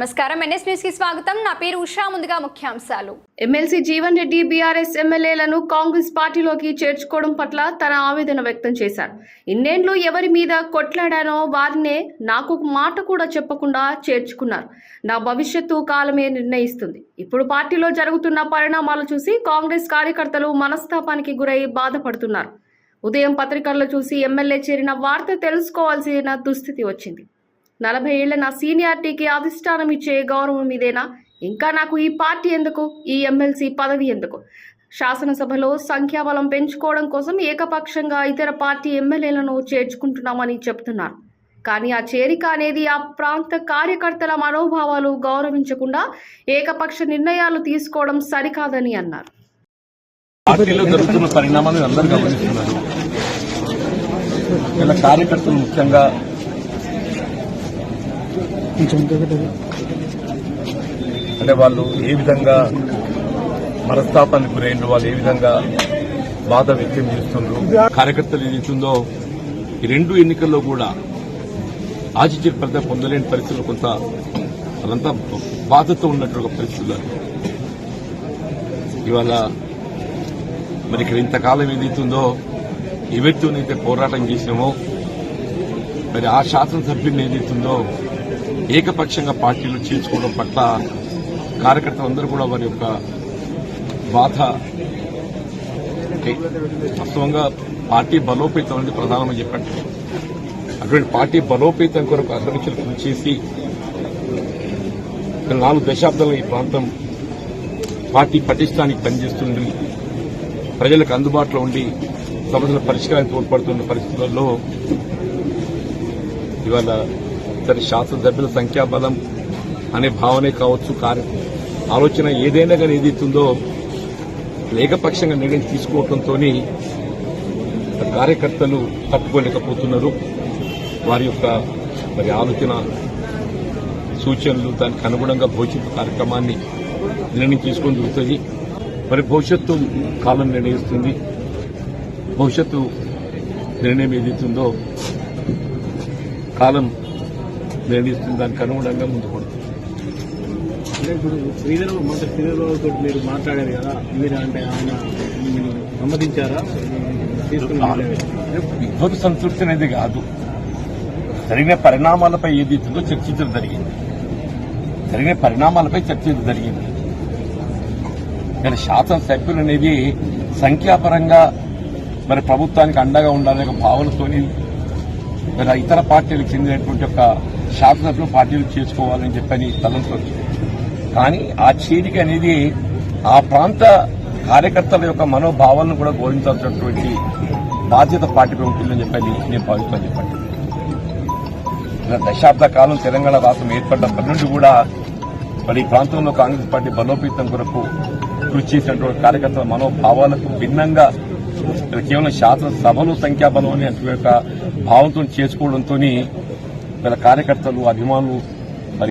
నమస్కారం. ఎన్ఎస్ న్యూస్కి స్వాగతం. నా పేరు ఉషా. ముందుగా ముఖ్యాంశాలు. ఎమ్మెల్సీ జీవన్ రెడ్డి బీఆర్ఎస్ ఎమ్మెల్యేలను కాంగ్రెస్ పార్టీలోకి చేర్చుకోవడం పట్ల తన ఆవేదన వ్యక్తం చేశారు. ఇన్నేళ్ళు ఎవరి మీద కొట్లాడానో వారినే నాకు ఒక మాట కూడా చెప్పకుండా చేర్చుకున్నారు. నా భవిష్యత్తు కాలమే నిర్ణయిస్తుంది. ఇప్పుడు పార్టీలో జరుగుతున్న పరిణామాలు చూసి కాంగ్రెస్ కార్యకర్తలు మనస్తాపానికి గురై బాధపడుతున్నారు. ఉదయం పత్రికల్లో చూసి ఎమ్మెల్యే చేరిన వార్త తెలుసుకోవాల్సిన దుస్థితి వచ్చింది. నలభై ఏళ్ళ నా సీనియారిటీకి అధిష్టానం ఇచ్చే గౌరవం ఇదేనా? ఇంకా నాకు ఈ పార్టీ ఎందుకు? ఈ ఎమ్మెల్సీ పదవి ఎందుకు? శాసనసభలో సంఖ్యాబలం పెంచుకోవడం కోసం ఏకపక్షంగా ఇతర పార్టీ ఎమ్మెల్యేలను చేర్చుకుంటున్నామని చెప్తున్నారు. కానీ ఆ చేరిక అనేది ఆ ప్రాంత కార్యకర్తల మనోభావాలు గౌరవించకుండా ఏకపక్ష నిర్ణయాలు తీసుకోవడం సరికాదని అన్నారు. పార్టీలో జరుగుతున్న అందరూ గమనిస్తున్నారు. ఇలా కార్యకర్తలు ముఖ్యంగా అంటే వాళ్ళు ఏ విధంగా మనస్తాపానికి గురైండ్రు వాళ్ళు ఏ విధంగా బాధ వ్యక్తం చేస్తుండ్రు కార్యకర్తలు ఏదైతుందో ఈ రెండు ఎన్నికల్లో కూడా ఆచిత్య పెద్ద పొందలేని పరిస్థితులు కొంత వాళ్ళంతా బాధతో ఉన్నట్టు ఒక పరిస్థితులు ఇవాళ మరి ఇక్కడ ఇంతకాలం ఏదైతుందో ఎవరితోనైతే పోరాటం చేసినామో మరి ఆ శాసనసభ్యుని ఏదైతుందో ఏకపక్షంగా పార్టీలు చేర్చుకోవడం పట్ల కార్యకర్తలందరూ కూడా వారి యొక్క బాధ వాస్తవంగా పార్టీ బలోపేతం అనేది ప్రధానమని చెప్పండి అటువంటి పార్టీ బలోపేతం కొరకు అధ్యక్షులు కృషి చేసి నాలుగు దశాబ్దాల ఈ ప్రాంతం పార్టీ పటిష్టానికి పనిచేస్తుంది ప్రజలకు అందుబాటులో ఉండి సమస్యల పరిష్కారానికి తోడ్పడుతున్న పరిస్థితుల్లో ఇవాళ ఇద్దరు శాసనసభ్యుల సంఖ్యాబలం అనే భావనే కావచ్చు కార్య ఆలోచన ఏదైనా కానీ ఏదైతుందో ఏకపక్షంగా నిర్ణయం తీసుకోవడంతో కార్యకర్తలు తట్టుకోలేకపోతున్నారు. వారి యొక్క మరి ఆలోచన సూచనలు దానికి అనుగుణంగా భవిష్యత్తు కార్యక్రమాన్ని నిర్ణయం తీసుకొని జరుగుతుంది మరి భవిష్యత్తు కాలం నిర్ణయిస్తుంది. భవిష్యత్తు నిర్ణయం ఏదైతుందో కాలం నిర్ణయిస్తుంది దానికి అనుగుణంగా ముందుకు పడుతుంది అంటే ఇప్పుడు శ్రీధర్ మంత్రి శ్రీధర్ తోటి మీరు మాట్లాడారు కదా మీరు అంటే ఆయన మీరు సమ్మతించారా తీసుకుని విద్వత్ సంతృప్తి అనేది కాదు. జరిగిన పరిణామాలపై ఏదైతుందో చర్చించడం జరిగింది. జరిగిన పరిణామాలపై చర్చించడం జరిగింది. కానీ శాసనసభ్యులు అనేది సంఖ్యాపరంగా మరి ప్రభుత్వానికి అండగా ఉండాలనే భావనతోని మరి ఇతర పార్టీలకు చెందినటువంటి ఒక శాసనసభ్యులు పార్టీలు చేసుకోవాలని చెప్పని తలంచవచ్చు కానీ ఆ చేరిక అనేది ఆ ప్రాంత కార్యకర్తల యొక్క మనోభావాలను కూడా గౌరవించాల్సినటువంటి బాధ్యత పార్టీ ఉంటుందని చెప్పని నేను భావిస్తాను చెప్పండి దశాబ్ద కాలం తెలంగాణ రాష్ట్రం ఏర్పడినప్పటి నుండి కూడా మరి ఈ ప్రాంతంలో కాంగ్రెస్ పార్టీ బలోపేతం కొరకు కృషి చేసినటువంటి కార్యకర్తల మనోభావాలకు భిన్నంగా ఇక్కడ కేవలం శాసనసభలు సంఖ్యాబలం అనే యొక్క భావంతో చేసుకోవడంతో వీళ్ళ కార్యకర్తలు అభిమానులు